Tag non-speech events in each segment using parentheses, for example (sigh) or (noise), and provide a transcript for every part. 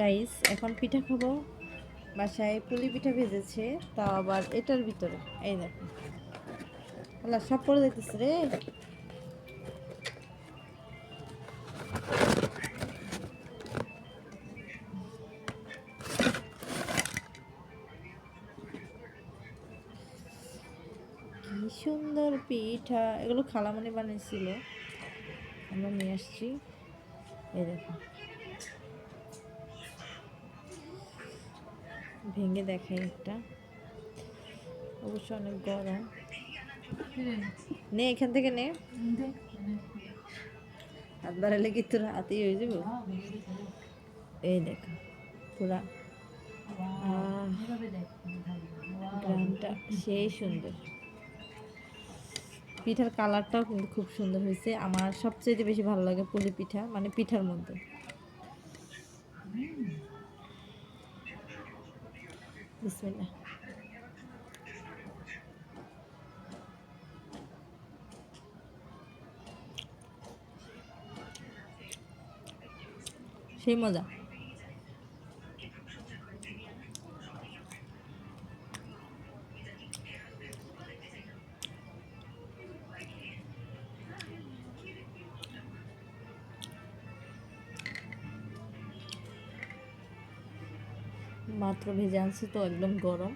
Guys এখন পিঠা খাব। বাসায় পুলি পিঠা ভেজেছে, তাও আবার এটার ভিতরে। এই দেখো। আল্লাহ, সব পড়ে যাইতেছে রে। কি সুন্দর পিঠা। এগুলো খালামণি বানিয়েছিল। আমরা নিয়ে আসছি। এই দেখো। ভেঙে দেখাই একটা। অবশ্য অনেক গরম। নে, এখান থেকে নে। হাত বাড়ালে কি তোর হাতেই হয়ে যাব? এই দেখো, পুরা। গ্রামটা সেই সুন্দর। পিঠার কালারটাও কিন্তু খুব সুন্দর হয়েছে। আমার সবচেয়ে বেশি ভালো লাগে পুলি পিঠা মানে পিঠার মধ্যে। বিসমিল্লাহ সেই মজা মাত্র ভেজে আনছি তো একদম গরম।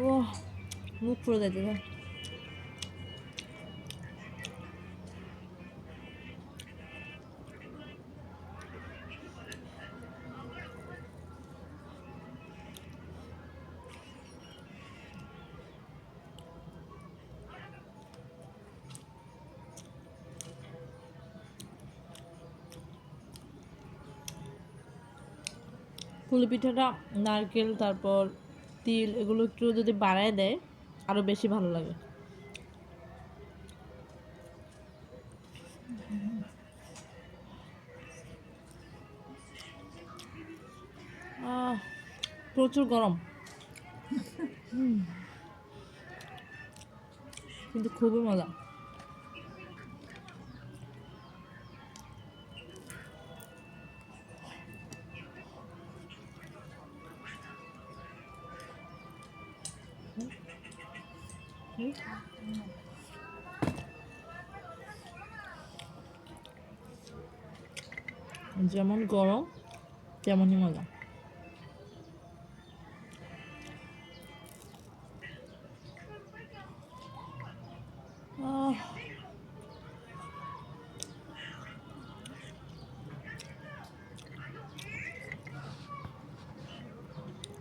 ও মুখ পুরো যেতে যায় পিঠাটা নারকেল তারপর তিল এগুলো একটু যদি বাড়ায় দেয় আরও বেশি ভালো লাগে। প্রচুর গরম। (laughs) কিন্তু খুবই মজা। যেমন গরম তেমনই মজা